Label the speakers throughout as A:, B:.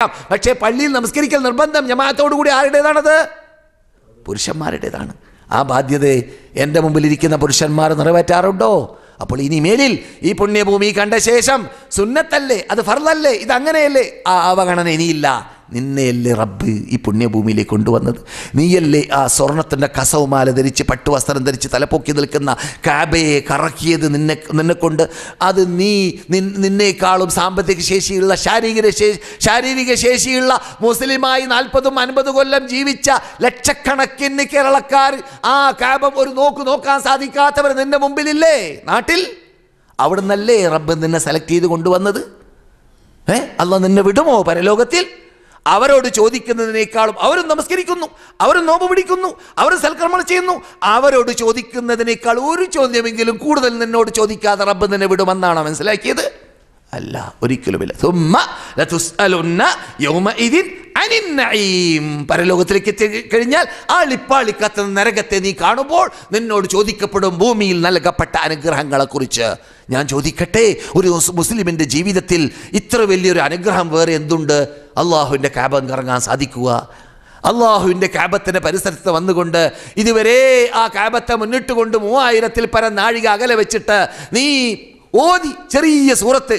A: പക്ഷേ പള്ളിയിൽ നമസ്കരിക്കൽ നിർബന്ധം ജമാഅത്തോടു കൂടി ആരുടേതാണത്? പുരുഷന്മാരുടേതാണ്. ആ ബാധ്യതയെ എന്റെ മുമ്പിലിരിക്കുന്ന പുരുഷന്മാർ നിറവേറ്റാറുണ്ടോ? അപ്പോൾ ഇനി മേലിൽ ഈ പുണ്യഭൂമി കണ്ട ശേഷം സുന്നത്തല്ലേ? അത് ഫർദല്ലേ? ഇത് അങ്ങനെയല്ലേ ആ അവഗണന ഇനിയില്ല. നിന്നെയല്ലേ റബ്ബ് ഈ പുണ്യഭൂമിയിലേക്ക് കൊണ്ടുവന്നത്? നീയല്ലേ ആ സ്വർണത്തിന്റെ കസവുമാല ധരിച്ച് പട്ടുവസ്ത്രം ധരിച്ച് തലപ്പൊക്കി നിൽക്കുന്ന കാബയെ കറക്കിയത് നിന്നെ നിന്നെക്കൊണ്ട്? അത് നീ നിന്നേക്കാളും സാമ്പത്തിക ശേഷിയുള്ള ശാരീരിക ശേഷി ശാരീരിക ശേഷിയുള്ള മുസ്ലിമായി നാൽപ്പതും അൻപത് കൊല്ലം ജീവിച്ച ലക്ഷക്കണക്കിന് കേരളക്കാർ ആ കാബം ഒരു നോക്ക് നോക്കാൻ സാധിക്കാത്തവർ നിന്റെ മുമ്പിലില്ലേ? നാട്ടിൽ? അവിടുന്നല്ലേ റബ്ബ് നിന്നെ സെലക്ട് ചെയ്ത് കൊണ്ടുവന്നത്? ഏ? അല്ല നിന്നെ വിടുമോ പരലോകത്തിൽ? അവരോട് ചോദിക്കുന്നതിനേക്കാളും അവരും നമസ്കരിക്കുന്നു അവരും നോമ്പ് പിടിക്കുന്നു അവരും സൽക്രമണം ചെയ്യുന്നു. അവരോട് ചോദിക്കുന്നതിനേക്കാൾ ഒരു ചോദ്യമെങ്കിലും കൂടുതൽ നിന്നോട് ചോദിക്കാതെ റബ്ബ് നിന്നെ വിടുമെന്നാണ് മനസ്സിലാക്കിയത്? അല്ല ഒരിക്കലുമില്ല. അനിന്നയും പരലോകത്തിലേക്ക് കഴിഞ്ഞാൽ ആളിപ്പാളി കത്തുന്ന നരകത്തെ നീ കാണുമ്പോൾ നിന്നോട് ചോദിക്കപ്പെടും ഭൂമിയിൽ നൽകപ്പെട്ട അനുഗ്രഹങ്ങളെക്കുറിച്ച്. ഞാൻ ചോദിക്കട്ടെ ഒരു മുസ്ലിമിന്റെ ജീവിതത്തിൽ ഇത്ര വലിയൊരു അനുഗ്രഹം വേറെ എന്തുണ്ട്? അള്ളാഹുവിന്റെ കാബം കറങ്ങാൻ സാധിക്കുക. അള്ളാഹുവിന്റെ കാബത്തിന്റെ പരിസരത്ത് വന്നുകൊണ്ട് ഇതുവരെ ആ കാബത്തെ മുന്നിട്ട് കൊണ്ട് മൂവായിരത്തിൽ പരം നാഴിക അകലെ വെച്ചിട്ട് നീ ഓതി ചെറിയ സൂറത്ത്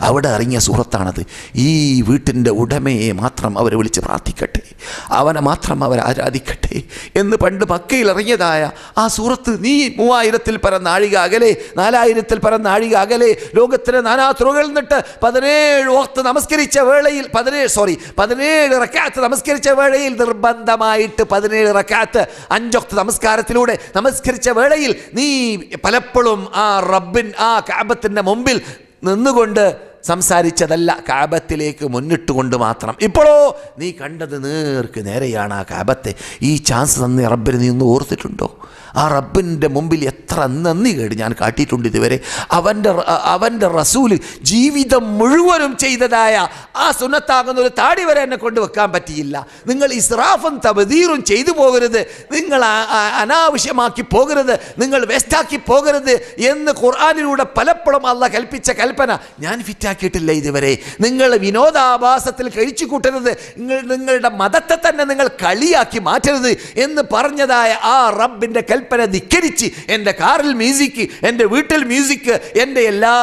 A: അവിടെ അറിഞ്ഞ സൂറത്താണത്. ഈ വീട്ടിന്റെ ഉടമയെ മാത്രം അവരെ വിളിച്ച് പ്രാർത്ഥിക്കട്ടെ. അവനെ മാത്രം അവർ ആരാധിക്കട്ടെ എന്ന് പണ്ട് മക്കയിൽ അറിഞ്ഞതായ ആ സൂറത്ത് നീ മൂവായിരത്തിൽ പരം നാഴിക അകലെ നാലായിരത്തിൽ പരം നാഴിക അകലെ ലോകത്തിലെ നാനാ തുറകളിൽ നിന്നിട്ട് പതിനേഴ് ഓർത്ത് നമസ്കരിച്ച വേളയിൽ പതിനേഴ് സോറി പതിനേഴ് റക്കാത്ത് നമസ്കരിച്ച വേളയിൽ നിർബന്ധമായിട്ട് പതിനേഴ് റക്കാത്ത് അഞ്ചൊക്ത് നമസ്കാരത്തിലൂടെ നമസ്കരിച്ച വേളയിൽ നീ പലപ്പോഴും ആ റബ്ബിൻ ആ കാബത്തിന്റെ മുമ്പിൽ നിന്നുകൊണ്ട് സംസാരിച്ചതല്ല കാബത്തിലേക്ക് മുന്നിട്ടുകൊണ്ട് മാത്രം. ഇപ്പോഴോ നീ കണ്ടത് നേർക്ക് നേരെയാണ് ആ കാബത്തെ. ഈ ചാൻസ് തന്നെ റബ്ബിന് നീ ഒന്ന് ഓർത്തിട്ടുണ്ടോ? ആ റബ്ബിന്റെ മുമ്പിൽ എത്ര നന്ദി കേട് ഞാൻ കാട്ടിയിട്ടുണ്ട് ഇതുവരെ. അവന്റെ അവന്റെ റസൂൽ ജീവിതം മുഴുവനും ചെയ്തതായ ആ സുന്നത്താകുന്ന ഒരു താടി വരെ എന്നെ കൊണ്ട് വെക്കാൻ പറ്റിയില്ല. നിങ്ങൾ ഇസ്രാഫും തബദീറും ചെയ്തു പോകരുത്. നിങ്ങൾ അനാവശ്യമാക്കി പോകരുത്. നിങ്ങൾ വേസ്റ്റാക്കി പോകരുത് എന്ന് ഖുർആാനിലൂടെ പലപ്പോഴും അല്ല കൽപ്പിച്ച കൽപ്പന ഞാൻ ഫിറ്റാക്കിയിട്ടില്ല ഇതുവരെ. നിങ്ങൾ വിനോദാഭാസത്തിൽ കഴിച്ചു കൂട്ടരുത്. നിങ്ങൾ നിങ്ങളുടെ മതത്തെ തന്നെ നിങ്ങൾ കളിയാക്കി മാറ്റരുത് എന്ന് പറഞ്ഞതായ ആ റബ്ബിന്റെ കൽപ്പന ധിക്കരിച്ച് എന്റെ കാറിൽ മ്യൂസിക് എന്റെ വീട്ടിൽ മ്യൂസിക് എന്റെ എല്ലാ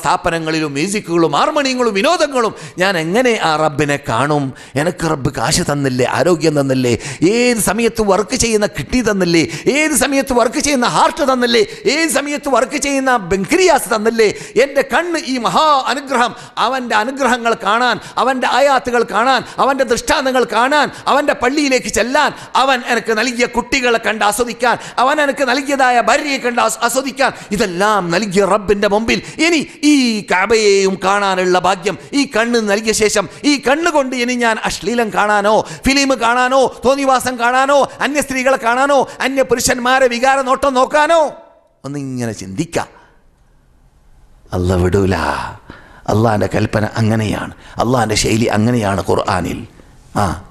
A: സ്ഥാപനങ്ങളിലും മ്യൂസിക്കുകളും ഹാർമോണിയങ്ങളും വിനോദങ്ങളും ഞാൻ എങ്ങനെ ആ റബ്ബിനെ കാണും? എനിക്ക് റബ്ബ് കാശ് തന്നില്ലേ? ആരോഗ്യം തന്നില്ലേ? ഏത് സമയത്ത് വർക്ക് ചെയ്യുന്ന കിഡ്നി തന്നില്ലേ? ഏത് സമയത്ത് വർക്ക് ചെയ്യുന്ന ഹാർട്ട് തന്നില്ലേ? ഏത് സമയത്ത് വർക്ക് ചെയ്യുന്ന ബെങ്ക്രിയാസ് തന്നില്ലേ? എന്റെ കണ്ണ് ഈ മഹാ അനുഗ്രഹം അവന്റെ അനുഗ്രഹങ്ങൾ കാണാൻ അവന്റെ ആയാത്തുകൾ കാണാൻ അവന്റെ ദൃഷ്ടാന്തങ്ങൾ കാണാൻ അവന്റെ പള്ളിയിലേക്ക് ചെല്ലാൻ അവൻ എനിക്ക് നൽകിയ കുട്ടികളെ കണ്ട് ആസ്വദിക്കാൻ അവൻ എനിക്ക് നൽകിയതായ ഭാര്യയെ കണ്ട് ആസ്വദിക്കാൻ ഇതെല്ലാം നൽകിയ റബ്ബിന്റെ മുമ്പിൽ. ഇനി ഈ കാബയെയും കാണാനുള്ള ഭാഗ്യം ഈ കണ്ണ് നൽകിയ ശേഷം ഈ കണ്ണുകൊണ്ട് ഇനി ഞാൻ അശ്ലീലം കാണാനോ ഫിലിം കാണാനോ തോന്നിവാസം കാണാനോ അന്യ സ്ത്രീകളെ കാണാനോ അന്യ പുരുഷന്മാരെ വികാര നോട്ടം നോക്കാനോ ഒന്നിങ്ങനെ ചിന്തിക്കാം. അല്ല വിടൂല. അള്ളാന്റെ കൽപ്പന അങ്ങനെയാണ്. അള്ളാന്റെ ശൈലി അങ്ങനെയാണ് ഖുർആാനിൽ. ആ.